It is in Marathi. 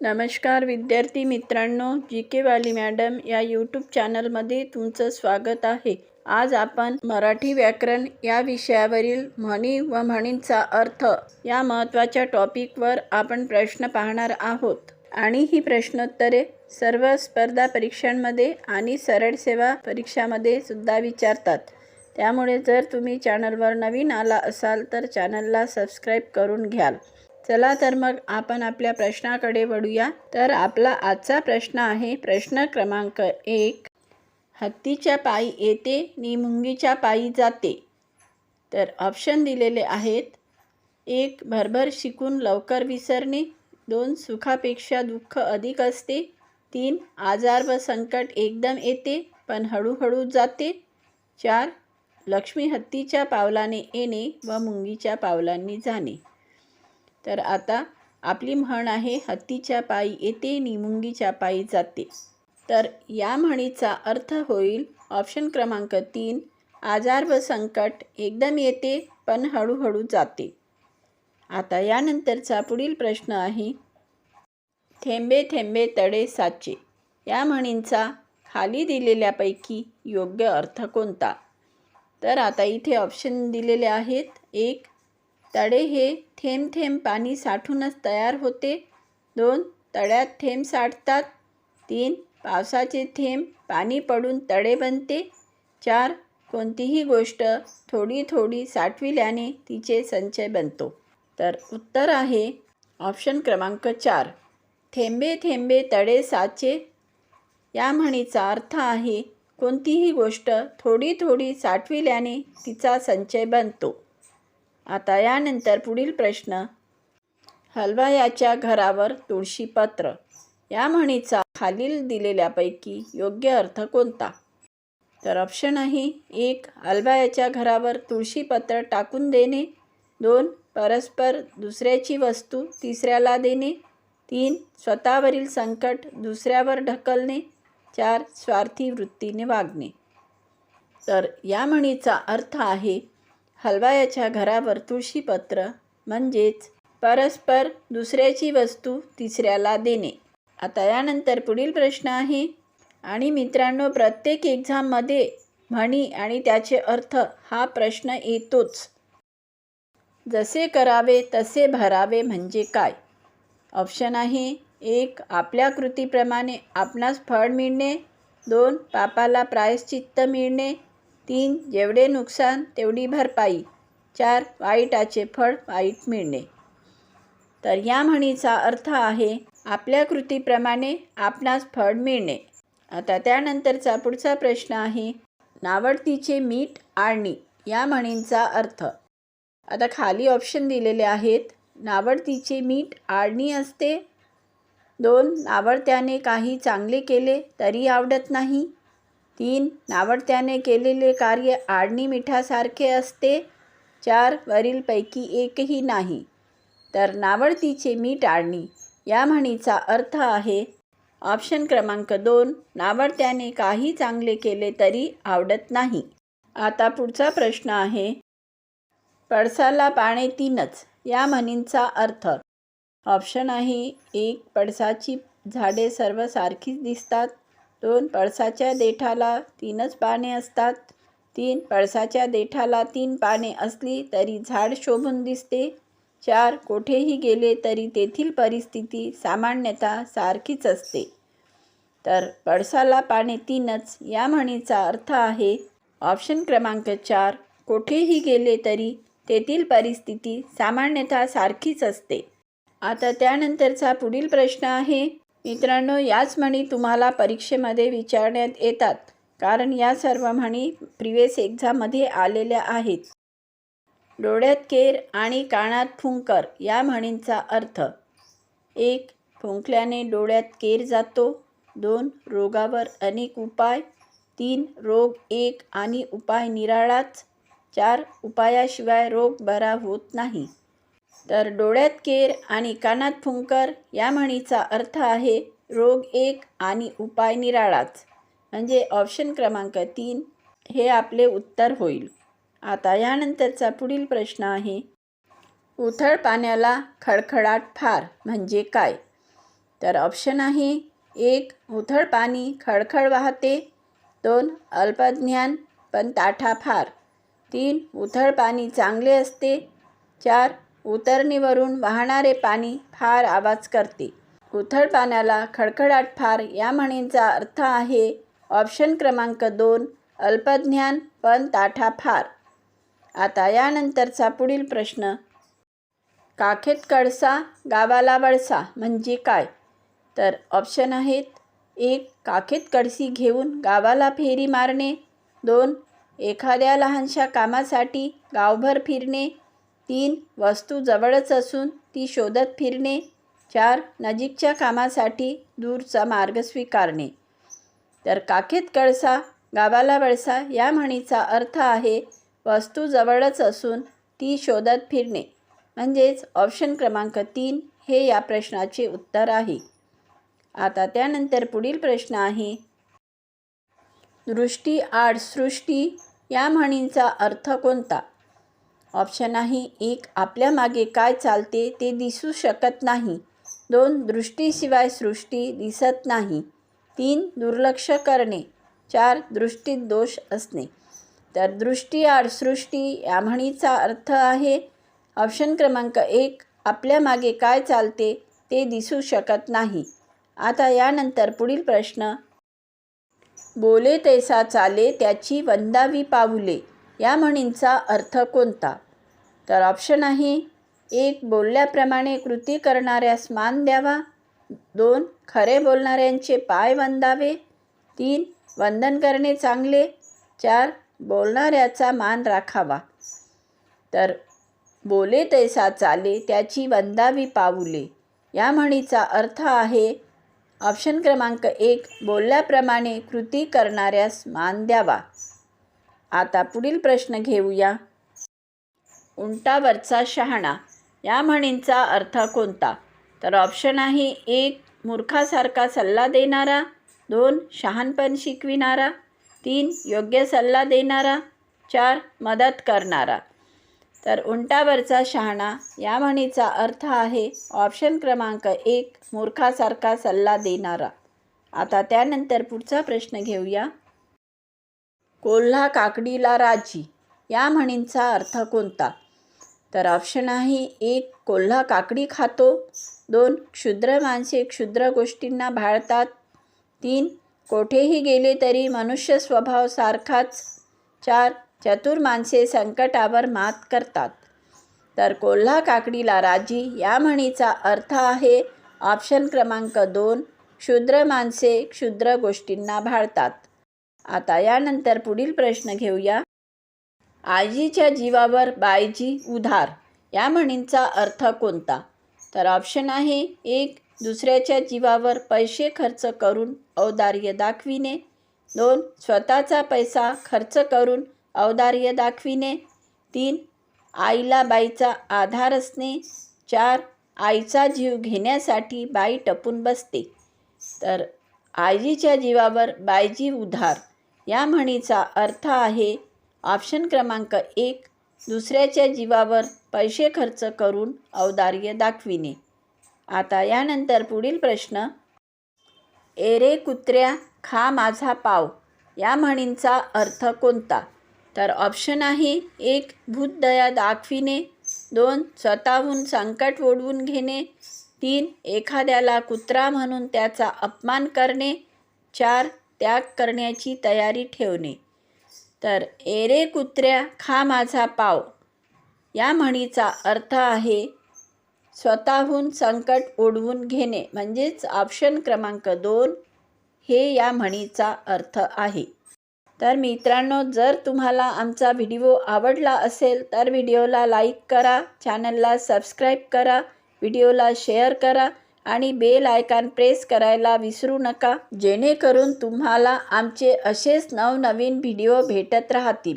नमस्कार विद्यार्थी मित्रांनो जी के वाली मॅडम या यूट्यूब चॅनलमध्ये तुमचं स्वागत आहे. आज आपण मराठी व्याकरण या विषयावरील म्हणी व म्हणींचा अर्थ या महत्त्वाच्या टॉपिकवर आपण प्रश्न पाहणार आहोत. आणि ही प्रश्नोत्तरे सर्व स्पर्धा परीक्षांमध्ये आणि सरळ सेवा परीक्षामध्ये सुद्धा विचारतात. त्यामुळे जर तुम्ही चॅनलवर नवीन आला असाल तर चॅनलला सबस्क्राईब करून घ्याल. चला तर मग आपण आपल्या प्रश्नाकडे वळूया. तर आपला आजचा प्रश्न आहे प्रश्न क्रमांक एक. हत्तीच्या पायी येते नि मुंगीच्या पायी जाते. तर ऑप्शन दिलेले आहेत. एक भरभर शिकून लवकर विसरणे. दोन सुखापेक्षा दुःख अधिक असते. तीन आजार व संकट एकदम येते पण हळूहळू जाते. चार लक्ष्मी हत्तीच्या पावलाने येणे व मुंगीच्या पावलांनी जाणे. तर आता आपली म्हण आहे हत्तीच्या पायी येते निमुंगीच्या पायी जाते. तर या म्हणीचा अर्थ होईल ऑप्शन क्रमांक तीन आजार व संकट एकदम येते पण हळूहळू जाते. आता यानंतरचा पुढील प्रश्न आहे थेंबे थेंबे तडे साचे. या म्हणींचा खाली दिलेल्यापैकी योग्य अर्थ कोणता? तर आता इथे ऑप्शन दिलेले आहेत एक तळे हे थेंब थेंब पाणी साठूनच तयार होते. दोन तळ्यात थेंब साठतात. तीन पावसाचे थेंब पाणी पडून तळे बनते. चार कोणतीही गोष्ट थोडी थोडी साठविल्याने तिचे संचय बनतो. तर उत्तर आहे ऑप्शन क्रमांक चार. थेंबे थेंबे तडे साचे. या म्हणीचा अर्थ आहे कोणतीही गोष्ट थोडी थोडी साठविल्याने तिचा संचय बनतो. आता यानंतर पुढील प्रश्न. हलवायाच्या घरावर तुळशीपत्र या म्हणीचा खालील दिलेल्यापैकी योग्य अर्थ कोणता? तर ऑप्शन आहे एक हलवायाच्या घरावर तुळशीपत्र टाकून देणे. दोन परस्पर दुसऱ्याची वस्तू तिसऱ्याला देणे. तीन स्वतःवरील संकट दुसऱ्यावर ढकलणे. चार स्वार्थी वृत्तीने वागणे. तर या म्हणीचा अर्थ आहे हलवायाच्या घरावर तुळशीपत्र म्हणजेच परस्पर दुसऱ्याची वस्तू तिसऱ्याला देणे. आता यानंतर पुढील प्रश्न आहे आणि मित्रांनो प्रत्येक एक्झाममध्ये म्हणी आणि त्याचे अर्थ हा प्रश्न येतोच. जसे करावे तसे भरावे म्हणजे काय? ऑप्शन आहे एक आपल्या कृतीप्रमाणे आपणास फळ मिळणे. दोन पापाला प्रायश्चित्त मिळणे. तीन जेवढे नुकसान तेवढी भरपाई. चार वाईटाचे फळ वाईट मिळणे. तर या म्हणीचा अर्थ आहे आपल्या कृतीप्रमाणे आपणास फळ मिळणे. आता त्यानंतरचा पुढचा प्रश्न आहे नावडतीचे मीठ आळणी या म्हणींचा अर्थ. आता खाली ऑप्शन दिलेले आहेत नावडतीचे मीठ आळणी असते. दोन नावडत्याने काही चांगले केले तरी आवडत नाही. तीन नावडत्याने केलेले कार्य आडणी मिठासारखे असते चार वरीलपैकी एकही नाही. तर नावडतीचे मीठ आडणी या म्हणीचा अर्थ आहे ऑप्शन क्रमांक दोन नावडत्याने काही चांगले केले तरी आवडत नाही. आता पुढचा प्रश्न आहे पडसाला पाणे तीनच या म्हणींचा अर्थ. ऑप्शन आहे एक पडसाची झाडे सर्व सारखीच दिसतात दोन पळसाच्या देठाला तीनच पाने असतात. तीन पळसाच्या देठाला तीन पाने असली तरी झाड शोभून दिसते. चार कोठेही गेले तरी तेथील परिस्थिती सामान्यतः सारखीच असते. तर पळसाला पाने तीनच या म्हणीचा अर्थ आहे ऑप्शन क्रमांक चार कोठेही गेले तरी तेथील परिस्थिती सामान्यतः सारखीच असते. आता त्यानंतरचा पुढील प्रश्न आहे मित्रांनो याच म्हणी तुम्हाला परीक्षेमध्ये विचारण्यात येतात कारण या सर्व म्हणी प्रिवियस एक्झाममध्ये आलेल्या आहेत. डोळ्यात केर आणि कानात फुंकर या म्हणींचा अर्थ. एक फुंकल्याने डोळ्यात केर जातो. दोन रोगावर अनेक उपाय. तीन रोग एक आणि उपाय निराळाच. चार उपायाशिवाय रोग बरा होत नाही. तर डोळ्यात केर आणि कानात फुंकर या म्हणीचा अर्थ आहे रोग एक आणि उपाय निराळाच. म्हणजे ऑप्शन क्रमांक तीन हे आपले उत्तर होईल. आता यानंतरचा पुढील प्रश्न आहे उथळ पाण्याला खडखडाट फार म्हणजे काय? तर ऑप्शन आहे एक उथळ पाणी खळखळ वाहते दोन अल्पज्ञान पण ताठा फार तीन उथळ पाणी चांगले असते चार उतरणीवरून वाहणारे पाणी फार आवाज करते. उथळ पाण्याला खडखडाट फार या म्हणींचा अर्थ आहे ऑप्शन क्रमांक दोन अल्पज्ञान पण ताठा फार. आता यानंतरचा पुढील प्रश्न. काखेत कळसा गावाला वळसा म्हणजे काय? तर ऑप्शन आहेत एक काखेत कळसी घेऊन गावाला फेरी मारणे. दोन एखाद्या लहानशा कामासाठी गावभर फिरणे. तीन वस्तू जवळच असून ती शोधत फिरणे चार नजीकच्या कामासाठी दूरचा मार्ग स्वीकारणे. तर काखेत कळसा गावाला वळसा या म्हणीचा अर्थ आहे वस्तू जवळच असून ती शोधत फिरणे. म्हणजेच ऑप्शन क्रमांक तीन हे या प्रश्नाचे उत्तर आहे. आता त्यानंतर पुढील प्रश्न आहे. दृष्टी आड सृष्टी या म्हणींचा अर्थ कोणता? ऑप्शन आहे एक आपल्या मागे काय चालते ते दिसू शकत नाही. दोन दृष्टीशिवाय सृष्टी दिसत नाही. तीन दुर्लक्ष करणे. चार दृष्टीत दोष असणे. तर दृष्टी आड सृष्टी या म्हणीचा अर्थ आहे. ऑप्शन क्रमांक एक आपल्या मागे काय चालते ते दिसू शकत नाही. आता यानंतर पुढील प्रश्न. बोले तैसा चाले त्याची वंदावी पाऊले. या म्हणींचा अर्थ कोणता? तर ऑप्शन आहे. एक बोलल्याप्रमाणे कृती करणाऱ्यास मान द्यावा. दोन खरे बोलणाऱ्यांचे पाय वंदावे. तीन वंदन करणे चांगले. चार बोलणाऱ्याचा मान राखावा. तर बोले तैसा चाले त्याची वंदावी पाऊले. या म्हणीचा अर्थ आहे ऑप्शन क्रमांक एक बोलल्याप्रमाणे कृती करणाऱ्यास मान द्यावा. आता पुढील प्रश्न घेऊया. उंटावरचा शहाणा. या म्हणींचा अर्थ कोणता? तर ऑप्शन आहे एक मूर्खासारखा सल्ला देणारा. दोन शहाणपण शिकविणारा. तीन योग्य सल्ला देणारा. चार मदत करणारा. तर उंटावरचा शहाणा या म्हणीचा अर्थ आहे ऑप्शन क्रमांक एक मूर्खासारखा सल्ला देणारा. आता त्यानंतर पुढचा प्रश्न घेऊया. कोल्हा काकडीला राजी. या म्हणींचा अर्थ कोणता? तर ऑप्शन आहे एक कोल्हा काकडी खातो. दोन क्षुद्र माणसे क्षुद्र गोष्टींना भाळतात. तीन कोठेही गेले तरी मनुष्य स्वभाव सारखाच. चार चतुर माणसे संकटावर मात करतात. तर कोल्हा काकडीला राजी या म्हणीचा अर्थ आहे ऑप्शन क्रमांक दोन क्षुद्र माणसे क्षुद्र गोष्टींना भाळतात. आता यानंतर पुढील प्रश्न घेऊया. आजीच्या जीवावर बायजी उधार या म्हणींचा अर्थ कोणता? तर ऑप्शन आहे एक दुसऱ्याच्या जीवावर पैसे खर्च करून औदार्य दाखविणे. दोन स्वतःचा पैसा खर्च करून औदार्य दाखविणे. तीन आईला बाईचा आधार असणे. चार आईचा जीव घेण्यासाठी बाई टपून बसते. तर आजीच्या जीवावर बायजी उधार या म्हणीचा अर्थ आहे ऑप्शन क्रमांक एक दुसऱ्याच्या जीवावर पैसे खर्च करून औदार्य दाखविणे. आता यानंतर पुढील प्रश्न एरे कुत्र्या खा माझा पाव. या म्हणींचा अर्थ कोणता? तर ऑप्शन आहे एक भूतदया दाखविणे. दोन स्वतःहून संकट ओढवून घेणे. तीन एखाद्याला कुत्रा म्हणून त्याचा अपमान करणे. चार त्याग करण्याची तयारी ठेवणे. तर एरे कुत्र्या खा माझा पाव. या म्हणीचा अर्थ आहे स्वतःहून संकट ओढवून घेणे. म्हणजेच ऑप्शन क्रमांक दोन हे या म्हणीचा अर्थ आहे. तर मित्रांनो जर तुम्हाला आमचा व्हिडिओ आवडला असेल तर व्हिडिओला लाईक करा चॅनलला सबस्क्राईब करा व्हिडिओला शेअर करा. आणि बेल आयकॉन प्रेस करायला विसरू नका जेणेकरून तुम्हाला आमचे असेच नवनवीन व्हिडिओ भेटत राहतील.